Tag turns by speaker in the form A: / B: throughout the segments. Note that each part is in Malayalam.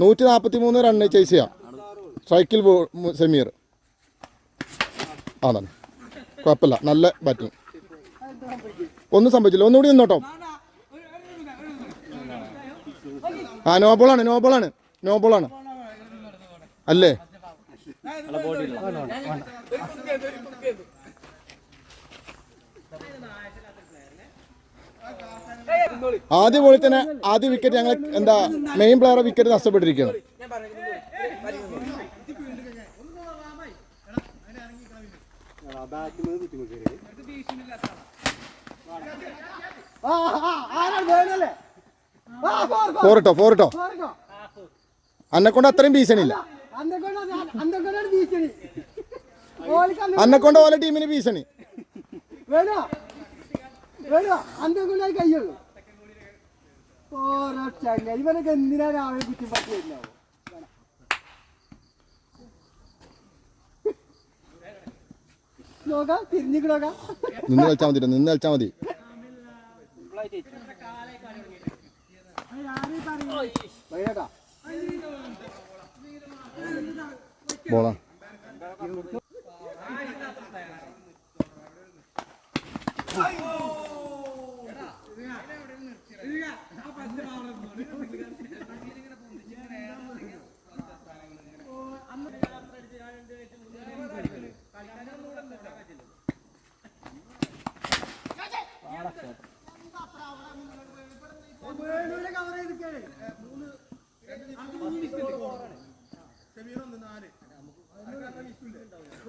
A: നൂറ്റി നാൽപ്പത്തി മൂന്ന് റണ്ണ് ചേസ് ചെയ്യാം സ്ട്രൈക്കിൽ സെമീർ. സമീർ അതാണ് കുഴപ്പമില്ല. നല്ല ബാറ്റിംഗ് ഒന്നും സംഭവിച്ചില്ല. ഒന്നുകൂടി നിന്നോട്ടോ. ആ നോബോളാണ് നോബോളാണ് നോബോളാണ് അല്ലേ? ആദ്യ ബോളിൽ തന്നെ ആദ്യ വിക്കറ്റ് ഞങ്ങൾ എന്താ മെയിൻ പ്ലെയറെ വിക്കറ്റ് നഷ്ടപ്പെട്ടിരിക്കുന്നു
B: ഫോറിട്ടോ ഫോറിട്ടോ. ആരാ വേണല്ലേ ആ ഫോർ ഫോർ
A: ഫോർ ഇട്ടോ ഫോർ ഇട്ടോ
B: ഫോർക്കോ
A: അന്നെ കൊണ്ട് അത്രയും ഭീഷണിയില്ല.
B: അന്നക്കൊണ്ടാണ്
A: ഓല ടീമിന് ഭീഷണി.
B: വേണോ? വേണോ അന്നക്കൊണ്ടായി കയ്യുള്ളൂ ഓരോ ചങ്ങ ഇവനൊക്കെ എന്തിനാ രാവിലെ കുറ്റിപ്പറ്റി വരുന്നാവോ നോക്കാം തിരിഞ്ഞിക്ക് നോക്കാം
A: നിന്ന് കളിച്ചാൽ മതി നിന്ന് കളിച്ചാൽ മതി. ബോളാ.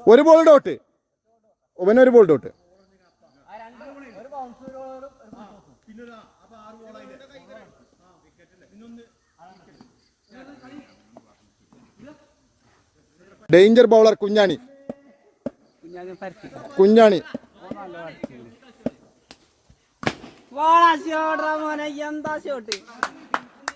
A: ഒരു ബോൾ ഡോട്ട് ഒവനൊരു ball dot danger bowler Kunhani. Kunhani.
C: എന്താ ഷോട്ടാ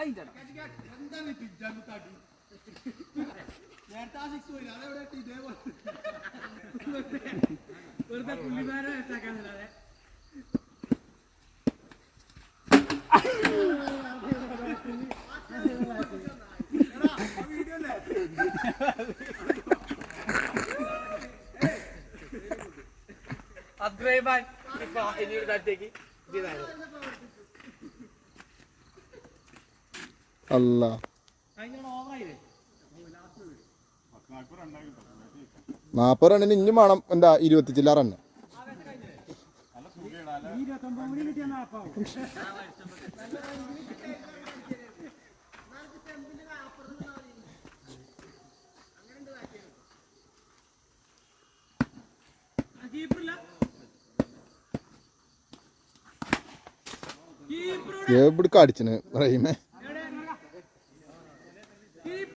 C: മോനെ എന്താ ഷോട്ട് യാ ഷോട്ടാണ്
A: അത് നോക്കണ്ടേ
C: അതിന്റെ സോ- വാടാ മോനെ വാടാ ഷോട്ടാ മൂന്നെണ്ണം ഇട്ടാ മതി. അയിന്റെടാ.
D: അദ്വൈമാൻ ഇപ്പൊ ഇനിയൊരു താഴത്തേക്ക്
A: അല്ല. നാൽപ്പത് റണ്ണിന് ഇഞ്ഞും വേണം. എന്താ ഇരുപത്തി ചില്ല റണ്ണ്. എവിടേക്ക് അടിച്ചിന് റഹീമേ.